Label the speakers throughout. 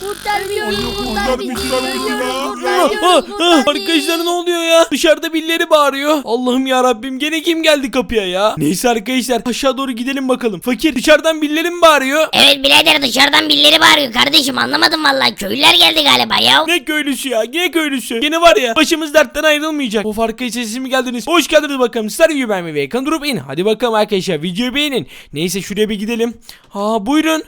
Speaker 1: Kurtar bizi. Kurtar
Speaker 2: kurtar
Speaker 1: bizi.
Speaker 2: bizi, kurtar bizi ya.
Speaker 1: Kurtar
Speaker 3: Ah,
Speaker 1: bizi,
Speaker 3: ah,
Speaker 1: kurtar
Speaker 3: ah,
Speaker 1: bizi.
Speaker 3: Arkadaşlar ne oluyor ya? Dışarıda birileri bağırıyor. Allah'ım ya Rabbim gene kim geldi kapıya ya? Neyse arkadaşlar aşağı doğru gidelim bakalım. Fakir dışarıdan birileri mi bağırıyor?
Speaker 1: Evet birader dışarıdan birileri bağırıyor kardeşim anlamadım vallahi köylüler geldi galiba ya.
Speaker 3: Ne köylüsü ya? Ne köylüsü? Gene var ya başımız dertten ayrılmayacak. Of arkadaşlar siz mi geldiniz? Hoş geldiniz bakalım. Star View ben ve Kan durup in. Hadi bakalım arkadaşlar videoyu beğenin. Neyse şuraya bir gidelim. Ha buyurun.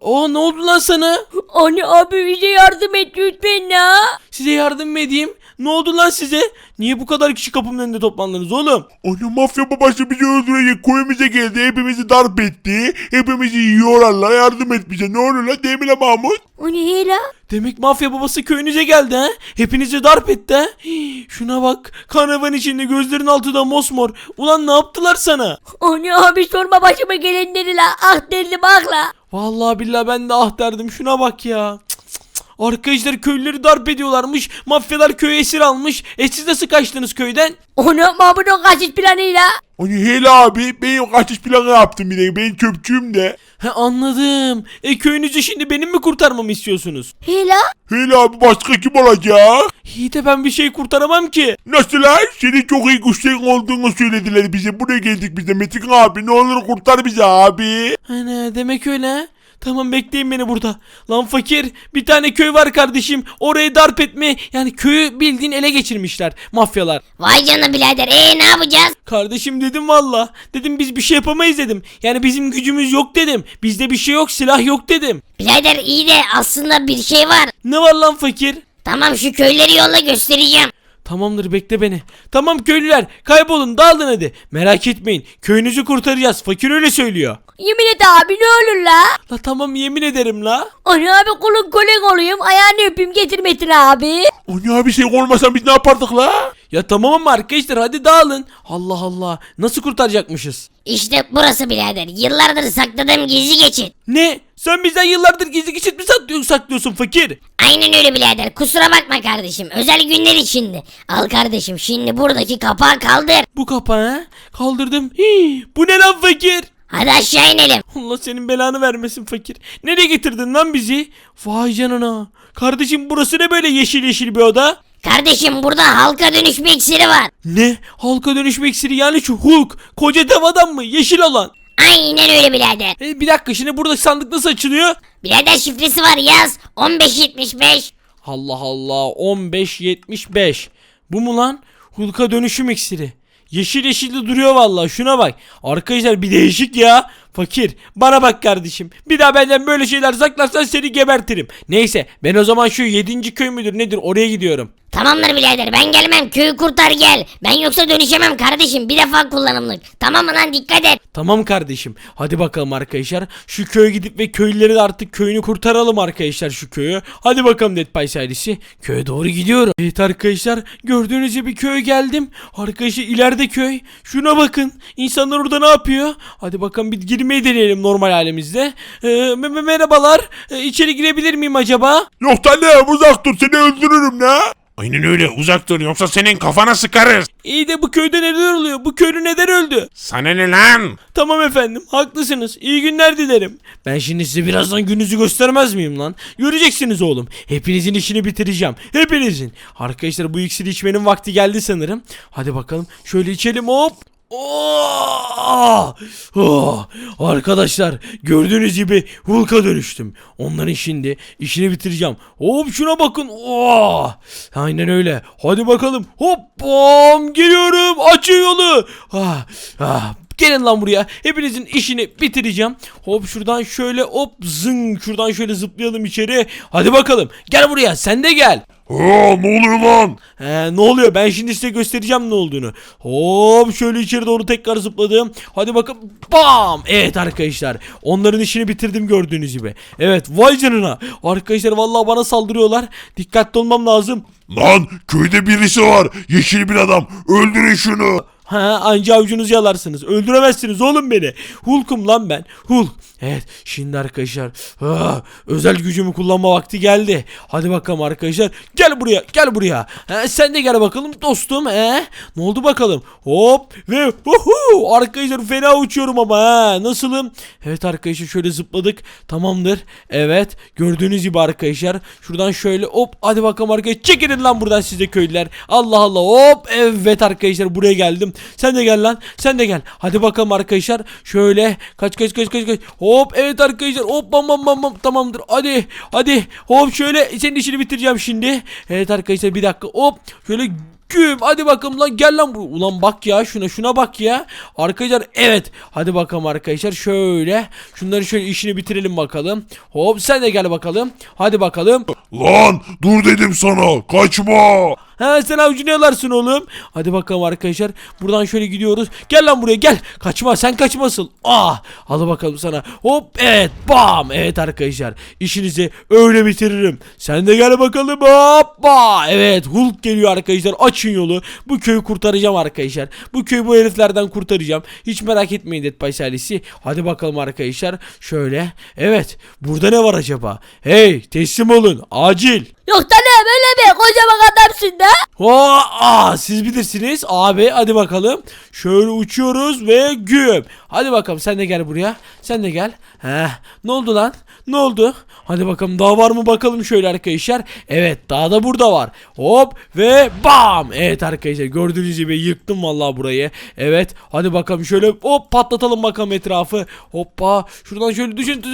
Speaker 3: O ne oldu lan sana?
Speaker 1: Anne abi bize yardım et lütfen ya.
Speaker 3: Size yardım mı edeyim? Ne oldu lan size? Niye bu kadar kişi kapımın önünde toplandınız oğlum?
Speaker 2: Onu mafya babası bizi öldürecek köyümüze geldi hepimizi darp etti. Hepimizi yiyorlar la yardım et bize ne olur la değil mi la Mahmut?
Speaker 1: O ne la?
Speaker 3: Demek mafya babası köyünüze geldi ha? Hepinizi darp etti ha? Hii, Şuna bak. Kanavan içinde gözlerin altı da mosmor. Ulan ne yaptılar sana?
Speaker 1: Anne abi sorma başıma gelenleri la. Ah derdim ah la.
Speaker 3: Vallahi billahi ben de ah derdim. Şuna bak ya. Cık cık cık. Arkadaşlar köylüleri darp ediyorlarmış. Mafyalar köyü esir almış. E siz nasıl kaçtınız köyden?
Speaker 1: Onu Mahmut'un kaçış planıyla.
Speaker 2: Onu hele abi benim kaçış planı yaptım bir de ben çöpçüyüm de.
Speaker 3: He anladım. E köyünüzü şimdi benim mi kurtarmamı istiyorsunuz?
Speaker 1: He la.
Speaker 2: Hele abi başka kim olacak?
Speaker 3: İyi de ben bir şey kurtaramam ki.
Speaker 2: Nasıl lan? Senin çok iyi güçlerin olduğunu söylediler bize. Buraya geldik biz de. Metin abi ne olur kurtar bizi abi.
Speaker 3: Ana demek öyle? Tamam bekleyin beni burada. Lan fakir bir tane köy var kardeşim. Orayı darp etme yani köyü bildiğin ele geçirmişler mafyalar.
Speaker 1: Vay canına birader ee ne yapacağız?
Speaker 3: Kardeşim dedim valla. Dedim biz bir şey yapamayız dedim. Yani bizim gücümüz yok dedim. Bizde bir şey yok silah yok dedim.
Speaker 1: Birader iyi de aslında bir şey var.
Speaker 3: Ne var lan fakir?
Speaker 1: Tamam şu köyleri yolla göstereceğim.
Speaker 3: Tamamdır bekle beni. Tamam köylüler kaybolun dağılın hadi. Merak etmeyin köyünüzü kurtaracağız. Fakir öyle söylüyor.
Speaker 1: Yemin et abi ne olur la.
Speaker 3: La tamam yemin ederim la.
Speaker 1: Anne abi kulun kolek olayım ayağını öpeyim getir Metin abi.
Speaker 2: Onu abi sen olmasa biz ne yapardık la?
Speaker 3: Ya tamam ama arkadaşlar hadi dağılın. Allah Allah nasıl kurtaracakmışız?
Speaker 1: İşte burası birader yıllardır sakladığım gizli geçit.
Speaker 3: Ne? Sen bizden yıllardır gizli geçit mi saklıyorsun, saklıyorsun fakir?
Speaker 1: Aynen öyle birader kusura bakma kardeşim özel günler içindi. Al kardeşim şimdi buradaki kapağı kaldır.
Speaker 3: Bu kapağı? Kaldırdım. Hii, bu ne lan fakir?
Speaker 1: Hadi aşağı inelim.
Speaker 3: Allah senin belanı vermesin fakir. Nereye getirdin lan bizi? Vay canına. Kardeşim burası ne böyle yeşil yeşil bir oda?
Speaker 1: Kardeşim burada halka dönüşme iksiri var.
Speaker 3: Ne? Halka dönüşme iksiri yani şu Hulk. Koca dev adam mı? Yeşil olan.
Speaker 1: Aynen öyle birader.
Speaker 3: E, bir dakika şimdi burada sandık nasıl açılıyor?
Speaker 1: Birader şifresi var yaz. 1575.
Speaker 3: Allah Allah 1575. Bu mu lan? Hulk'a dönüşüm iksiri. Yeşil yeşil de duruyor vallahi şuna bak. Arkadaşlar bir değişik ya. Fakir bana bak kardeşim. Bir daha benden böyle şeyler saklarsan seni gebertirim. Neyse ben o zaman şu 7. köy müdür nedir oraya gidiyorum.
Speaker 1: Tamamdır birader ben gelmem köyü kurtar gel. Ben yoksa dönüşemem kardeşim bir defa kullanımlık. Tamam mı lan dikkat et.
Speaker 3: Tamam kardeşim. Hadi bakalım arkadaşlar. Şu köye gidip ve köylüleri de artık köyünü kurtaralım arkadaşlar şu köyü. Hadi bakalım Dead Pies ailesi. Köye doğru gidiyorum. Evet arkadaşlar gördüğünüz gibi köye geldim. Arkadaşlar ileride köy. Şuna bakın. İnsanlar orada ne yapıyor? Hadi bakalım bir girmeyi deneyelim normal halimizde. Ee, me- me- merhabalar. Ee, içeri girebilir miyim acaba?
Speaker 2: Yok da ne uzak dur seni öldürürüm la. Aynen öyle uzak dur yoksa senin kafana sıkarız.
Speaker 3: İyi de bu köyde neler oluyor? Bu köylü neden öldü?
Speaker 2: Sana ne lan?
Speaker 3: Tamam efendim haklısınız. İyi günler dilerim. Ben şimdi size birazdan gününüzü göstermez miyim lan? Göreceksiniz oğlum. Hepinizin işini bitireceğim. Hepinizin. Arkadaşlar bu iksiri içmenin vakti geldi sanırım. Hadi bakalım şöyle içelim hop. Oh! Oh! Arkadaşlar gördüğünüz gibi Hulk'a dönüştüm. Onların şimdi işini bitireceğim. Hop şuna bakın. Oh! Aynen öyle. Hadi bakalım. Hop bom geliyorum. Açın yolu. Ah, ah. Gelin lan buraya. Hepinizin işini bitireceğim. Hop şuradan şöyle hop zın şuradan şöyle zıplayalım içeri. Hadi bakalım. Gel buraya. Sen de gel.
Speaker 2: Aa ne oluyor lan?
Speaker 3: He, ne oluyor? Ben şimdi size göstereceğim ne olduğunu. Hop şöyle içeri doğru tekrar zıpladım. Hadi bakın. Bam! Evet arkadaşlar. Onların işini bitirdim gördüğünüz gibi. Evet vay canına. Arkadaşlar vallahi bana saldırıyorlar. Dikkatli olmam lazım.
Speaker 2: Lan köyde birisi var. Yeşil bir adam. Öldürün şunu.
Speaker 3: Ha anca avucunuzu yalarsınız. Öldüremezsiniz oğlum beni. Hulk'um lan ben. Hulk. Evet şimdi arkadaşlar ah, özel gücümü kullanma vakti geldi. Hadi bakalım arkadaşlar gel buraya gel buraya. He, sen de gel bakalım dostum. He? Ne oldu bakalım? Hop ve uhu, arkadaşlar fena uçuyorum ama ha. Nasılım? Evet arkadaşlar şöyle zıpladık. Tamamdır. Evet gördüğünüz gibi arkadaşlar şuradan şöyle hop hadi bakalım arkadaşlar çekilin lan buradan size köylüler. Allah Allah hop evet arkadaşlar buraya geldim. Sen de gel lan sen de gel. Hadi bakalım arkadaşlar şöyle kaç kaç kaç kaç kaç. Hop evet arkadaşlar hop bam bam bam bam tamamdır. Hadi hadi hop şöyle senin işini bitireceğim şimdi. Evet arkadaşlar bir dakika hop şöyle Güm hadi bakalım lan gel lan bu. Ulan bak ya şuna şuna bak ya. Arkadaşlar evet. Hadi bakalım arkadaşlar şöyle. Şunları şöyle işini bitirelim bakalım. Hop sen de gel bakalım. Hadi bakalım.
Speaker 2: Lan dur dedim sana kaçma.
Speaker 3: Ha sen avucunu yalarsın oğlum. Hadi bakalım arkadaşlar. Buradan şöyle gidiyoruz. Gel lan buraya gel. Kaçma sen kaçmasın. Ah. Hadi bakalım sana. Hop evet. Bam. Evet arkadaşlar. İşinizi öyle bitiririm. Sen de gel bakalım. Hoppa. Evet Hulk geliyor arkadaşlar. Açın yolu. Bu köyü kurtaracağım arkadaşlar. Bu köyü bu heriflerden kurtaracağım. Hiç merak etmeyin Dead by Silence'i. Hadi bakalım arkadaşlar. Şöyle. Evet. Burada ne var acaba? Hey teslim olun. Acil.
Speaker 1: Yok tanem öyle mi? Kocaman adamsın da.
Speaker 3: Ho, aa, siz bilirsiniz abi hadi bakalım. Şöyle uçuyoruz ve güm. Hadi bakalım sen de gel buraya. Sen de gel. Heh, ne oldu lan? Ne oldu? Hadi bakalım daha var mı bakalım şöyle arkadaşlar. Evet daha da burada var. Hop ve bam. Evet arkadaşlar gördüğünüz gibi yıktım vallahi burayı. Evet hadi bakalım şöyle hop patlatalım bakalım etrafı. Hoppa şuradan şöyle düşün.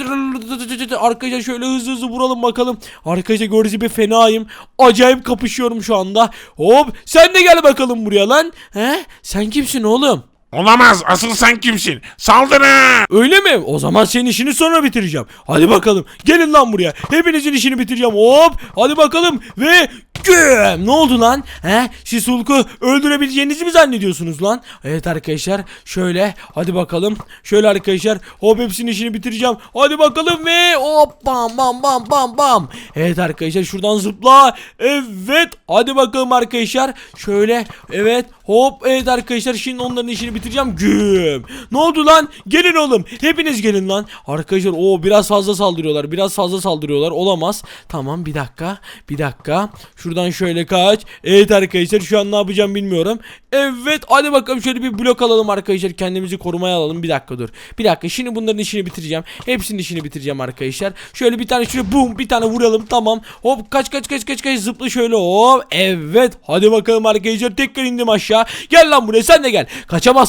Speaker 3: Arkadaşlar şöyle hızlı hızlı vuralım bakalım. Arkadaşlar gördüğünüz gibi fenayım. Acayip kapışıyorum şu anda. Hop sen de gel bakalım buraya lan. He? Sen kimsin oğlum?
Speaker 2: Olamaz asıl sen kimsin? Saldırın.
Speaker 3: Öyle mi? O zaman senin işini sonra bitireceğim. Hadi bakalım. Gelin lan buraya. Hepinizin işini bitireceğim. Hop. Hadi bakalım. Ve güm. Ne oldu lan? He? Siz Hulk'u öldürebileceğinizi mi zannediyorsunuz lan? Evet arkadaşlar. Şöyle. Hadi bakalım. Şöyle arkadaşlar. Hop hepsinin işini bitireceğim. Hadi bakalım ve hop bam bam bam bam bam. Evet arkadaşlar şuradan zıpla. Evet. Hadi bakalım arkadaşlar. Şöyle. Evet. Hop. Evet arkadaşlar şimdi onların işini bitireceğim. Güm. Ne oldu lan? Gelin oğlum. Hepiniz gelin lan. Arkadaşlar o biraz fazla saldırıyorlar. Biraz fazla saldırıyorlar. Olamaz. Tamam bir dakika. Bir dakika. Şuradan şöyle kaç. Evet arkadaşlar şu an ne yapacağım bilmiyorum. Evet hadi bakalım şöyle bir blok alalım arkadaşlar. Kendimizi korumaya alalım. Bir dakika dur. Bir dakika şimdi bunların işini bitireceğim. Hepsinin işini bitireceğim arkadaşlar. Şöyle bir tane şöyle bum bir tane vuralım. Tamam. Hop kaç kaç kaç kaç kaç zıpla şöyle hop. Evet. Hadi bakalım arkadaşlar tekrar indim aşağı. Gel lan buraya sen de gel.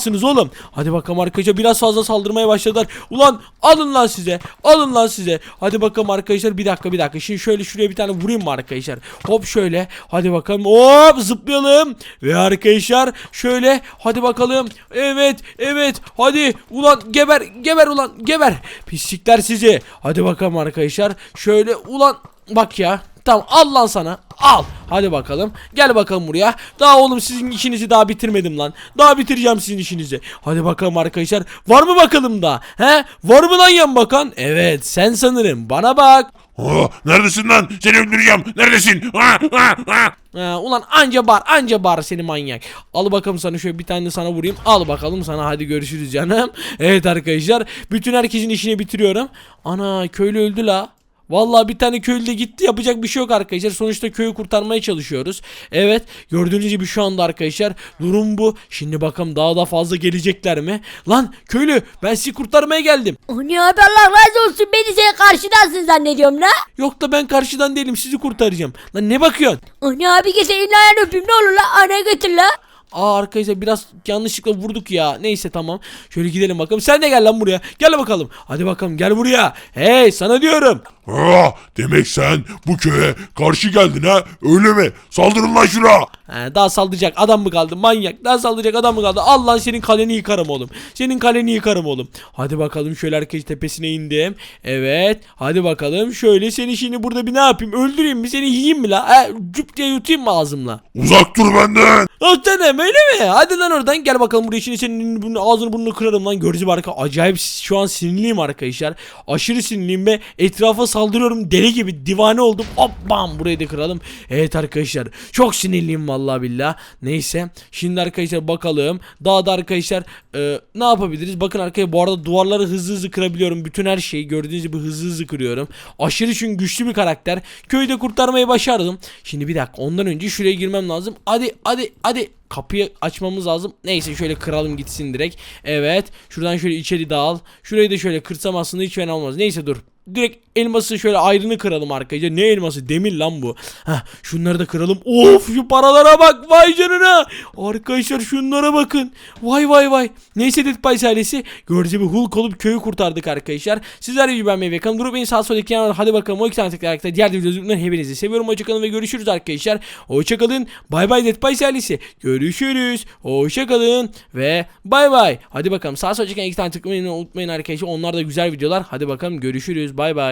Speaker 3: Kaçamazsınız oğlum. Hadi bakalım arkadaşlar biraz fazla saldırmaya başladılar. Ulan alın lan size. Alın lan size. Hadi bakalım arkadaşlar bir dakika bir dakika. Şimdi şöyle şuraya bir tane vurayım mı arkadaşlar? Hop şöyle. Hadi bakalım. Hop zıplayalım. Ve arkadaşlar şöyle hadi bakalım. Evet evet. Hadi ulan geber geber ulan geber. Pislikler sizi. Hadi bakalım arkadaşlar. Şöyle ulan bak ya. Tamam al lan sana. Al. Hadi bakalım. Gel bakalım buraya. Daha oğlum sizin işinizi daha bitirmedim lan. Daha bitireceğim sizin işinizi. Hadi bakalım arkadaşlar. Var mı bakalım da? He? Var mı lan yan bakan? Evet sen sanırım. Bana bak.
Speaker 2: Ha, neredesin lan? Seni öldüreceğim. Neredesin? Ha, ha, ha.
Speaker 3: Ha, ulan anca bar anca bar seni manyak. Al bakalım sana şöyle bir tane sana vurayım. Al bakalım sana hadi görüşürüz canım. Evet arkadaşlar bütün herkesin işini bitiriyorum. Ana köylü öldü la. Vallahi bir tane köylü gitti yapacak bir şey yok arkadaşlar. Sonuçta köyü kurtarmaya çalışıyoruz. Evet gördüğünüz gibi şu anda arkadaşlar durum bu. Şimdi bakalım daha da fazla gelecekler mi? Lan köylü ben sizi kurtarmaya geldim.
Speaker 1: O ne abi Allah razı olsun beni senin karşıdansın zannediyorum la.
Speaker 3: Yok da ben karşıdan değilim sizi kurtaracağım. Lan ne bakıyorsun?
Speaker 1: O ne abi gel senin ayağını öpeyim ne olur la ana götür la.
Speaker 3: Aa arkadaşlar biraz yanlışlıkla vurduk ya. Neyse tamam. Şöyle gidelim bakalım. Sen de gel lan buraya. Gel bakalım. Hadi bakalım gel buraya. Hey sana diyorum.
Speaker 2: Ha, demek sen bu köye karşı geldin ha? Öyle mi? Saldırın lan şuna.
Speaker 3: Ha, daha saldıracak adam mı kaldı manyak daha saldıracak adam mı kaldı Allah senin kaleni yıkarım oğlum senin kaleni yıkarım oğlum hadi bakalım şöyle herkes tepesine indim evet hadi bakalım şöyle seni şimdi burada bir ne yapayım öldüreyim mi seni yiyeyim mi la ha, cüp diye yutayım mı ağzımla
Speaker 2: Uzak dur benden.
Speaker 3: Aslanım öyle mi? Hadi lan oradan gel bakalım buraya şimdi senin bunu, ağzını burnunu kırarım lan. Gördüğünüz gibi arka acayip şu an sinirliyim arkadaşlar. Aşırı sinirliyim ve etrafa saldırıyorum deli gibi divane oldum. Hop bam burayı da kıralım. Evet arkadaşlar çok sinirliyim vallahi billah. Neyse şimdi arkadaşlar bakalım. Daha da arkadaşlar e, ne yapabiliriz? Bakın arkadaşlar bu arada duvarları hızlı hızlı kırabiliyorum. Bütün her şeyi gördüğünüz gibi hızlı hızlı kırıyorum. Aşırı çünkü güçlü bir karakter. Köyü de kurtarmayı başardım. Şimdi bir dakika ondan önce şuraya girmem lazım. Hadi hadi hadi kapıyı açmamız lazım. Neyse şöyle kıralım gitsin direkt. Evet. Şuradan şöyle içeri dağıl. Şurayı da şöyle kırsam aslında hiç fena olmaz. Neyse dur. Direkt elması şöyle ayrını kıralım arkadaşlar. Ne elması? Demir lan bu. Heh, şunları da kıralım. Of şu paralara bak. Vay canına. Arkadaşlar şunlara bakın. Vay vay vay. Neyse Dead Pies ailesi. Gördüğünüz gibi Hulk olup köyü kurtardık arkadaşlar. Sizler de beğenmeyi ve kanalımı durup beni sağ sol yana- Hadi bakalım o iki tane tıklayarak diğer videolarımdan hepinizi seviyorum. Hoşçakalın ve görüşürüz arkadaşlar. Hoşçakalın. Bay bay Dead Pies ailesi. Görüşürüz. Hoşçakalın ve bay bay. Hadi bakalım sağ sol iki tane tıklamayı unutmayın arkadaşlar. Onlar da güzel videolar. Hadi bakalım görüşürüz. Bay bay.